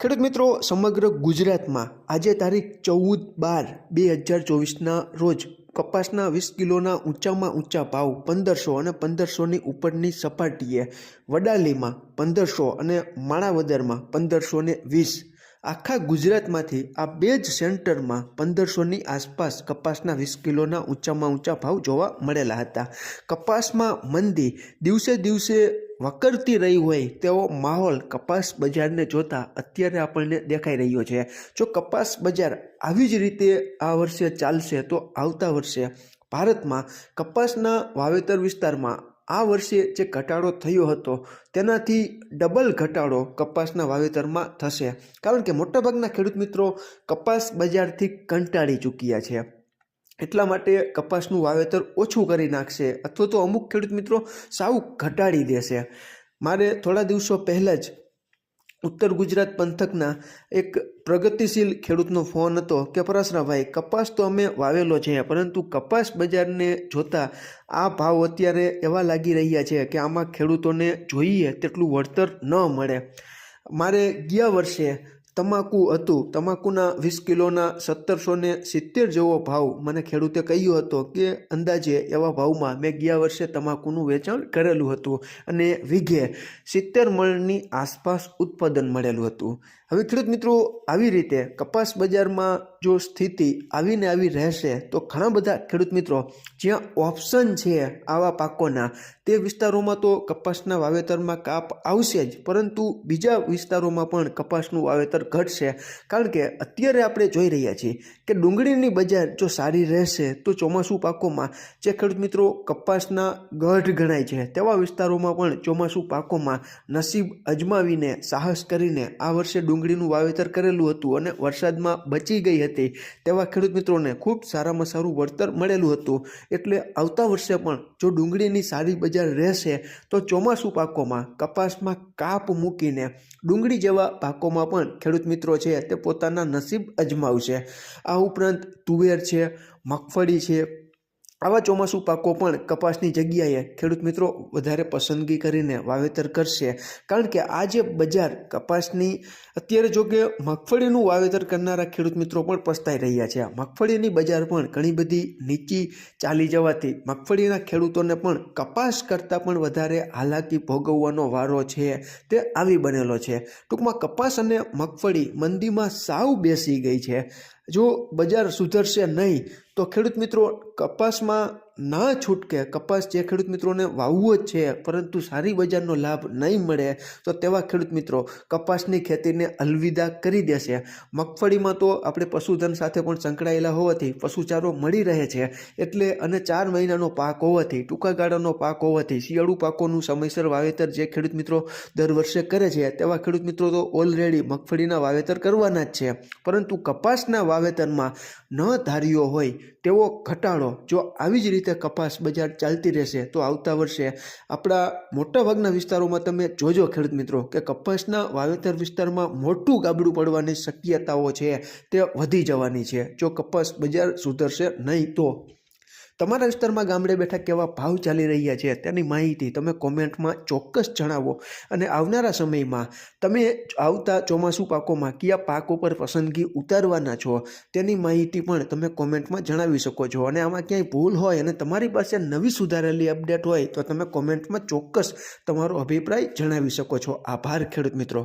ખેડૂત મિત્રો, સમગ્ર ગુજરાતમાં આજે તારીખ ચૌદ બાર બે હજાર ચોવીસના રોજ કપાસના વીસ કિલોના ઊંચામાં ઊંચા ભાવ પંદરસો અને પંદરસોની ઉપરની સપાટીએ વડાલીમાં પંદરસો અને માણાવદરમાં પંદરસો ને વીસ આખા ગુજરાતમાંથી આ બે જ સેન્ટરમાં પંદરસોની આસપાસ કપાસના વીસ કિલોના ઊંચામાં ઊંચા ભાવ જોવા મળેલા હતા. કપાસમાં મંદી દિવસે દિવસે વકરતી રહી હોય તેવો માહોલ કપાસ બજારને જોતા અત્યારે આપણને દેખાઈ રહ્યો છે. જો કપાસ બજાર આવી જ રીતે આ વર્ષે ચાલશે તો આવતા વર્ષે ભારતમાં કપાસના વાવેતર વિસ્તારમાં આ વર્ષે જે ઘટાડો થયો હતો, તેનાથી ડબલ ઘટાડો કપાસના વાવેતરમાં થશે. કારણ કે મોટાભાગના ખેડૂત મિત્રો કપાસ બજારથી કંટાળી ચૂક્યા છે. એટલા માટે કપાસનું વાવેતર ઓછું કરી નાખશે અથવા તો અમુક ખેડૂત મિત્રો સાવ ઘટાડી દેશે. મારે થોડા દિવસો પહેલાં જ ઉત્તર ગુજરાત પંથકના એક પ્રગતિશીલ ખેડૂતનો ફોન હતો કે પરાસરાભાઈ કપાસ તો અમે વાવેલો છે, પરંતુ કપાસ બજારને જોતા આ ભાવ અત્યારે એવા લાગી રહ્યા છે કે આમાં ખેડૂતોને જોઈએ તેટલું વળતર ન મળે. મારે ગયા વર્ષે તમાકુ હતું. તમાકુના વીસ કિલોના સત્તરસો ને સિત્તેર જેવો ભાવ મને ખેડૂતે કહ્યો હતો કે, અંદાજે એવા ભાવમાં મેં ગયા વર્ષે તમાકુનું વેચાણ કરેલું હતું અને વીઘે સિત્તેર મણની આસપાસ ઉત્પાદન મળેલું હતું. હવે ખેડૂત મિત્રો, આવી રીતે કપાસ બજારમાં જો સ્થિતિ આવીને આવી રહેશે, તો ઘણા બધા ખેડૂત મિત્રો જ્યાં ઓપ્શન છે આવા પાકોના, તે વિસ્તારોમાં તો કપાસના વાવેતરમાં કાપ આવશે જ. પરંતુ બીજા વિસ્તારોમાં પણ કપાસનું વાવેતર ઘટશે. કારણ કે અત્યારે આપણે જોઈ રહ્યા છીએ કે ડુંગળીની બજાર જો સારી રહેશે તો ચોમાસું પાકોમાં જે ખેડૂત મિત્રો કપાસના ગઢ ગણાય છે, તેવા વિસ્તારોમાં પણ ચોમાસું પાકોમાં નસીબ અજમાવીને, સાહસ કરીને આ વર્ષે ડુંગળીનું વાવેતર કરેલું હતું અને વરસાદમાં બચી ગઈ હતી, તેવા ખેડૂત મિત્રોને ખૂબ સારામાં સારું વળતર મળેલું હતું. એટલે આવતા વર્ષે પણ જો ડુંગળીની સારી બજાર રહેશે, તો ચોમાસું પાકોમાં કપાસમાં કાપ મૂકીને ડુંગળી જેવા પાકોમાં પણ ખેડૂત મિત્રો છે તે પોતાના નસીબ અજમાવશે. આ ઉપરાંત તુવેર છે મગફળી છે આવા ચોમાસું પાકો પણ કપાસની જગ્યાએ ખેડૂત મિત્રો વધારે પસંદગી કરીને વાવેતર કરશે. કારણ કે આ જે બજાર કપાસની, અત્યારે જો કે મગફળીનું વાવેતર કરનારા ખેડૂત મિત્રો પણ પસ્તાઈ રહ્યા છે. મગફળીની બજાર પણ ઘણી બધી નીચી ચાલી જવાથી મગફળીના ખેડૂતોને પણ કપાસ કરતાં પણ વધારે હાલાકી ભોગવવાનો વારો છે તે આવી બનેલો છે. ટૂંકમાં કપાસ અને મગફળી મંદીમાં સાવ બેસી ગઈ છે. જો બજાર સુધરશે નહીં તો ખેડૂત મિત્રો કપાસમાં ના છૂટકે, કપાસ જે ખેડૂત મિત્રોને વાવવો જ છે, પરંતુ સારી બજારનો લાભ નહીં મળે, તો તેવા ખેડૂત મિત્રો કપાસની ખેતીને અલવિદા કરી દેશે. મગફળીમાં તો આપણે પશુધન સાથે પણ સંકળાયેલા હોવાથી પશુચારો મળી રહે છે, એટલે અને ચાર મહિનાનો પાક હોવાથી, ટૂંકા ગાળાનો પાક હોવાથી, શિયાળુ પાકોનું સમયસર વાવેતર જે ખેડૂત મિત્રો દર વર્ષે કરે છે, તેવા ખેડૂત મિત્રો તો ઓલરેડી મગફળીના વાવેતર કરવાના જ છે. પરંતુ કપાસના વાવેતરમાં ન ધાર્યો હોય તેવો ઘટાડો જો આવી જ રીતે કપાસ બજાર ચાલતી રહેશે તો આવતા વર્ષે આપણા મોટાભાગના વિસ્તારોમાં તમે જોજો ખેડૂત મિત્રો કે કપાસના વાવેતર વિસ્તારમાં મોટું ગાબડું પડવાની શક્યતાઓ છે, તે વધી જવાની છે. જો કપાસ બજાર સુધરશે નહીં તો તમારા વિસ્તારમાં ગામડે બેઠા કેવા ભાવ ચાલી રહ્યા છે તેની માહિતી તમે કોમેન્ટમાં ચોક્કસ જણાવો. અને આવનારા સમયમાં તમે આવતા ચોમાસું પાકોમાં કયા પાક ઉપર પસંદગી ઉતારવાના છો તેની માહિતી પણ તમે કોમેન્ટમાં જણાવી શકો છો. અને આમાં ક્યાંય ભૂલ હોય અને તમારી પાસે નવી સુધારેલી અપડેટ હોય તો તમે કોમેન્ટમાં ચોક્કસ તમારો અભિપ્રાય જણાવી શકો છો. આભાર ખેડૂત મિત્રો.